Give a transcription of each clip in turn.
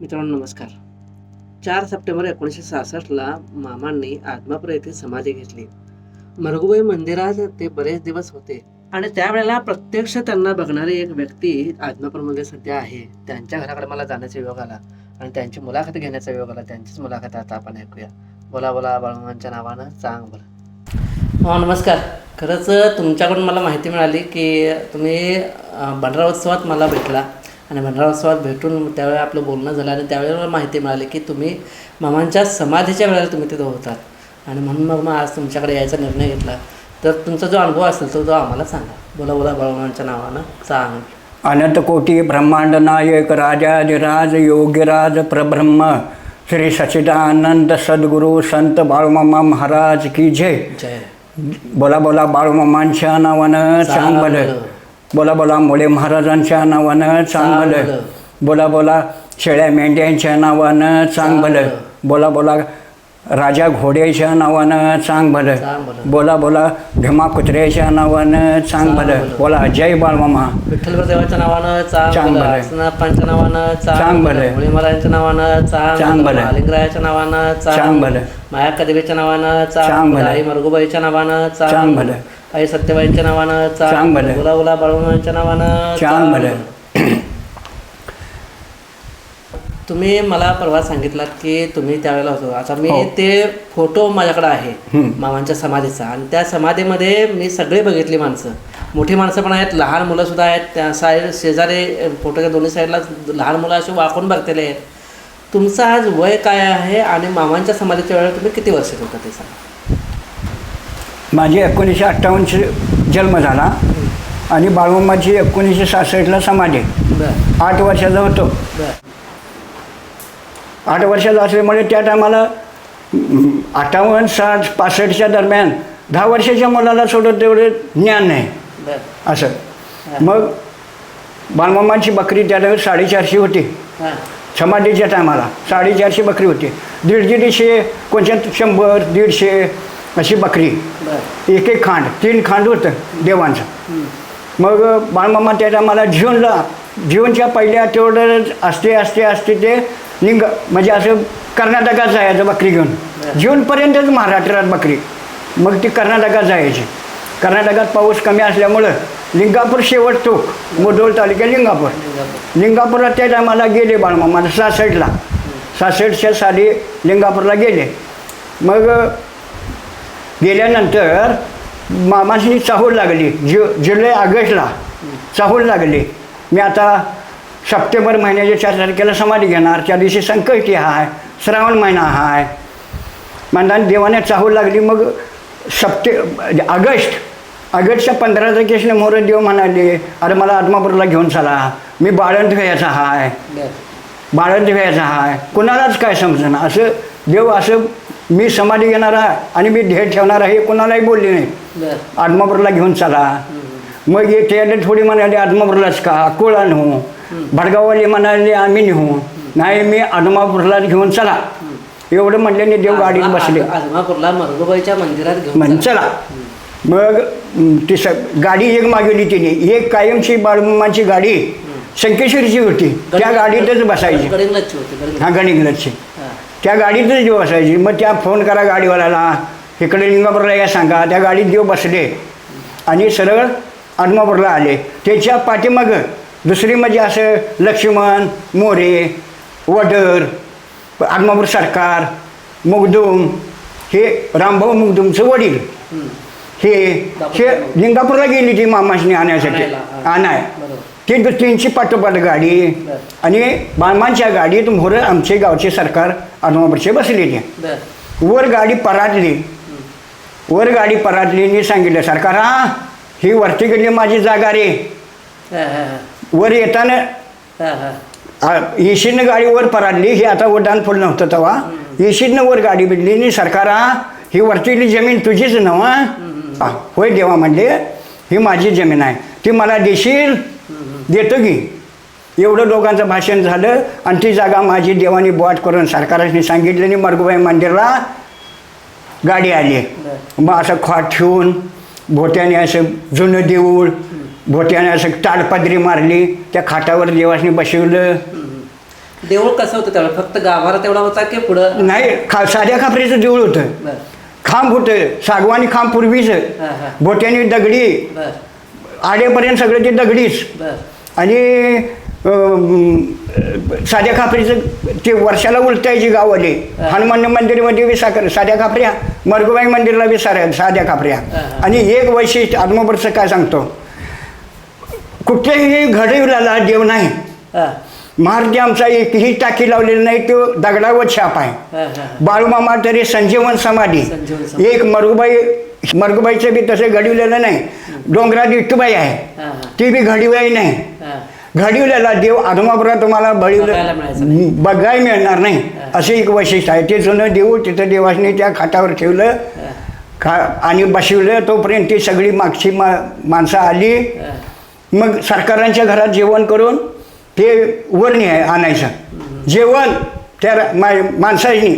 मित्रांनो नमस्कार. चार सप्टेंबर एकोणीसशे सहासष्टला मामांनी आदमापूर येथे समाधी घेतली. मरगुबाई मंदिरात ते बरेच दिवस होते आणि त्यावेळेला प्रत्यक्ष त्यांना बघणारी एक व्यक्ती आदमापूरमध्ये सध्या आहे. त्यांच्या घराकडे मला जाण्याचा योग आला आणि त्यांची मुलाखत घेण्याचा योग आला. त्यांचीच मुलाखत आता आपण ऐकूया. बोला बोला बाळमामांच्या नावानं चांग बोला हो नमस्कार. खरंच तुमच्याकडून मला माहिती मिळाली की तुम्ही भंडारा उत्सवात मला भेटला. आणि भंडारा उत्सवात भेटून त्यावेळी आपलं बोलणं झालं आणि त्यावेळी मला माहिती मिळाली की तुम्ही मामांच्या समाधीच्या वेळेला तुम्ही तिथं होतात. आणि म्हणून मग मग आज तुमच्याकडे यायचा निर्णय घेतला. तर तुमचा जो अनुभव असेल तो तो आम्हाला सांगा. बोला बोला बाळमामांच्या नावानं सांग. अनंत कोटी ब्रह्मांड नायक राजाधिराज योगीराज प्रब्रह्म. श्री सच्चिदानंद सद्गुरू संत बाळूमामा महाराज की जय बोला बोला बाळूमामांच्या नावानं चांग भलं भलं. बोला बोला मुळे महाराजांच्या नावानं चांग चांग भलं भलं. बोला बोला शेळ्या मेंढ्यांच्या नावानं चांग चांग भलं भलं. बोला बोला राजा घोड्याच्या नावानं चांग भलं. बोला बोला भीमा कुत्र्याच्या नावानं चांग भलं. बोला जय बाळमामा विठ्ठल देवाच्या नावानं चांग भलं. नावानं चांग भलं. मुळी महाराजांच्या नावानं चांग भलं. महालिंगरायाच्या नावानं चांग भलं. माया देवीच्या नावानं चांग भलं. आई मरगुबाईच्या नावानं चांग भलं. आई सत्यबाईंच्या नावानं चांग भलं. बोला बोला बाळूमांच्या नावानं चांग भलं. तुम्ही मला परवा सांगितलात की तुम्ही त्यावेळेला होतो. आता मी हो. ते फोटो माझ्याकडे आहे. मामांच्या समाधीचा. आणि त्या समाधीमध्ये मी सगळे बघितली माणसं. मोठी माणसं पण आहेत लहान मुलं सुद्धा आहेत. त्या साईड शेजारी फोटोच्या दोन्ही साईडला लहान मुलं असे वाकून बघलेले आहेत. तुमचं आज वय काय आहे आणि मामांच्या समाधीच्या वेळेला तुम्ही किती वर्षात होता ते सांगा. माझी एकोणीसशे अठ्ठावन्नची जन्म झाला आणि बाळमामाची एकोणीसशे सहासष्टला समाधी. बरं. आठ वर्षाचा होतो. बरं. आठ वर्षाचा असल्यामुळे त्या टायमाला अठ्ठावन्न साठ पासष्टच्या दरम्यान दहा वर्षाच्या मुलाला सोडत तेवढे ज्ञान नाही. असं. मग बाळमामाची बकरी त्या टायमाला साडेचारशे होती. समाधीच्या टायमाला साडेचारशे बकरी होती. दीड दीडशे कोणत्या शंभर दीडशे अशी बकरी. एक एक खांड तीन खांड होतं देवांचं. मग बाळमामा त्या टायमाला जीवनला जीवनच्या पहिल्या तेवढं असते असते असते ते लिंग म्हणजे असं कर्नाटकात जायचं बकरी घेऊन. जीवनपर्यंतच महाराष्ट्रात बकरी. मग ती कर्नाटकात जायची. कर्नाटकात पाऊस कमी असल्यामुळं लिंगापूर शेवट टोक मोडोळ तालुक्या लिंगापूर. लिंगापूरला त्या टायमाला गेले बाळमामा सासष्टला सासष्टच्या साली लिंगापूरला गेले. मग गेल्यानंतर मामाची चाहूल लागली. जु जुलै ऑगस्टला चाहूल लागली. मी आता सप्टेंबर महिन्याच्या चार तारखेला समाधी घेणार. त्या दिवशी संकष्टी आहे श्रावण महिना आहे म्हणताना देवाने चाहूल लागली मग सप्टे ऑगस्ट ऑगस्टच्या पंधरा तारखेला मोर देव म्हणाले अरे मला आत्मापूरला घेऊन चला. मी बाळंत व्हायचा आहे बरं. बाळंत व्हायचा आहे कुणालाच काय समजेना. असं देव असं मी समाधी घेणार आहे आणि मी ध्येय ठेवणार आहे हे कुणालाही बोलले नाही. आत्मापूरला घेऊन चला. मग येते थोडी म्हणाले आत्मापूरलाच का? कोळा नेऊ भडगाववाले म्हणाले आम्ही नेऊ नाही मी आदमापूरला घेऊन चला. एवढं म्हणल्याने देव गाडीत बसले. आदमापूरला मरगुबाईच्या मंदिरात घेऊन म्हण चला. मग ती स गाडी एक मागवली तिने. एक कायमची बाळमामाची गाडी संकेश्वरीची होती. त्या गाडीतच बसायची. हा गणिंगलजची हां. त्या गाडीतच देव बसायची मग त्या फोन करा गाडीवाल्याला. इकडे लिंगापूरला या सांगा. त्या गाडीत देव बसले. आणि सरळ आदमापूरला आले. त्याच्या पाठीमागं दुसरी म्हणजे असं लक्ष्मण मोरे वडर आदमापूर सरकार मुगदुम हे रामभाऊ मुगदुमचं वडील. हे हे लिंगापूरला गेली ती मामाशनी हां. आणाय. ती दु- तीनशे पाठोपाठ गाडी आणि बाळमांच्या गाडीत मोहर आमचे गावचे सरकार आदमापूरचे बसले ते. बरं. वर गाडी पराटली वर गाडी पराटली मी सांगितलं सरकार हा ही वरती गेली माझी जागा रे. वर येताना येशीनं गाडी वर पराडली ही आता उड्डाण फुल नव्हतं तेव्हा. येशीनं वर गाडी बिडली आणि सरकार हा, वरतीली जमीन तुझीच नव हा होय देवा म्हणले ही माझी जमीन आहे. ती मला देशील? देतो की. एवढं दोघांचं भाषण झालं आणि ती जागा माझी देवानी बॉट करून सरकाराने सांगितलं आणि मरगुबाई मंदिरला गाडी आली. मग असं खाट ठेवून भोट्याने असं जुनं देऊळ भोट्याने असं ताडपदरी मारली त्या खाटावर देवाने बसवलं. देऊळ कसं होतं त्यावेळेला फक्त गाभारा तेवढा होता की पुढं? नाही खा साध्या खापरीचं देऊळ होतं. बर. खांब होतं सागवानी खांब पूर्वीच. हा, हा. भोट्याने दगडी. बर. आडेपर्यंत सगळं ते दगडीच. बर. आणि साध्या खापरीचं ते वर्षाला उलटायची गाववाले. हनुमान मंदिरमध्ये बी साखर साध्या खापऱ्या मरगुबाई मंदिरला साऱ्या साध्या खापऱ्या. आणि एक वैशिष्ट्य आत्मपरचं काय सांगतो? कुठेही घडविलेला देव नाही. महाराज आमचा एकही टाकी लावलेली नाही तो दगडावर छाप आहे. बाळूमामा तरी संजीवन समाधी. एक मरगुबाई मरगुबाईचं बी तसं घडविलेलं नाही. डोंगरात विठ्ठूबाई आहे. ती बी घडीबाई नाही. घडविलेला देव आदमापुरा तुम्हाला बळीवलं बघायला मिळणार नाही. असं एक वैशिष्ट्य आहे. ते जुनं देऊळ तिथं देवाने त्या खाटावर ठेवलं खा आणि बसवलं. तोपर्यंत ती सगळी मागची मा माणसं आली. मग सरकारांच्या घरात जेवण करून ते वर न्याय आणायचं. जेवण त्या मा माणसानी.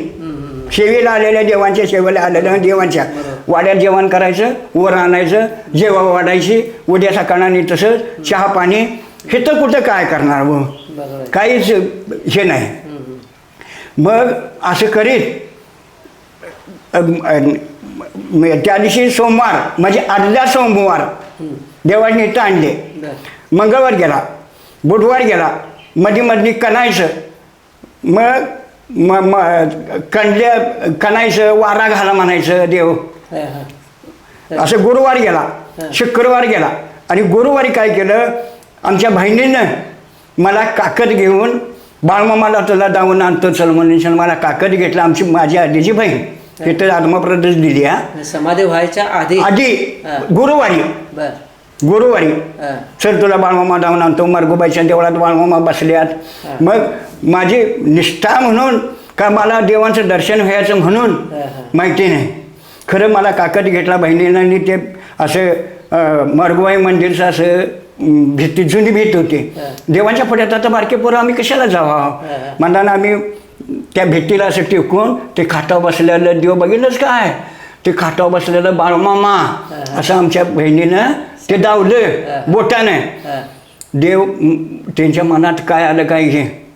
सेवेला आलेल्या देवांच्या सेवेला आलेल्या देवांच्या. वाड्यात जेवण करायचं वर आणायचं जेवा वाढायची. उद्या सकाळाने तसंच चहा पाणी हे तर कुठं काय करणार व. काहीच हे नाही. मग असं करीत त्या दिवशी सोमवार म्हणजे आदल्या सोमवार देवाने इथं आणले. मंगळवार गेला बुधवार गेला मधी मधली कणायचं. मग म म कंडल्या कणायचं वारा घाला म्हणायचं देव. असं गुरुवार गेला शुक्रवार गेला. आणि गुरुवारी काय केलं? आमच्या बहिणीनं मला काकद घेऊन बाळमामाला तुला जाऊन आणतो चल म्हणून मला काकद घेतलं आमची माझी आधीची बहीण. तिथं आत्मप्रदेश दिली हा. समाधी व्हायच्या आधी. आधी हा. गुरुवारी. गुरुवारी. हा. सर तुला बाळमामा जाऊन आणतो मरगुबाईच्या देवळात बाळमामा बसल्यात. हा. मग माझी निष्ठा म्हणून का मला देवांचं दर्शन व्हायचं म्हणून हा, हा. माहिती नाही. खरं मला काकद घेतला बहिणीनं आणि ते असं मरगुबाई मंदिरचं असं भीती जुनी भीत होती. देवांच्या पुढ्यात आता बारके पोरं आम्ही कशाला जावा. म्हणताना आम्ही त्या भीतीला असं टिकून ते खाटावर बसलेलं देव बघितलंच काय ते खाटावर बसलेलं बाळमामा. असं आमच्या बहिणीनं ते. दावलं बोटानं देव त्यांच्या मनात काय आलं काय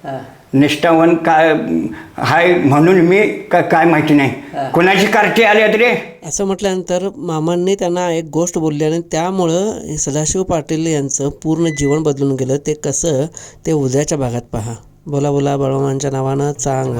हा निष्ठावन काय हाय म्हणून मी का काय माहिती नाही. कोणाची कार्टी आल्यात रे? असं म्हटल्यानंतर मामांनी त्यांना एक गोष्ट बोलली आणि त्यामुळं हे सदाशिव पाटील यांचं पूर्ण जीवन बदलून गेलं. ते कसं ते उद्याच्या भागात पहा. बोला बोला बळवमांच्या नावानं चांग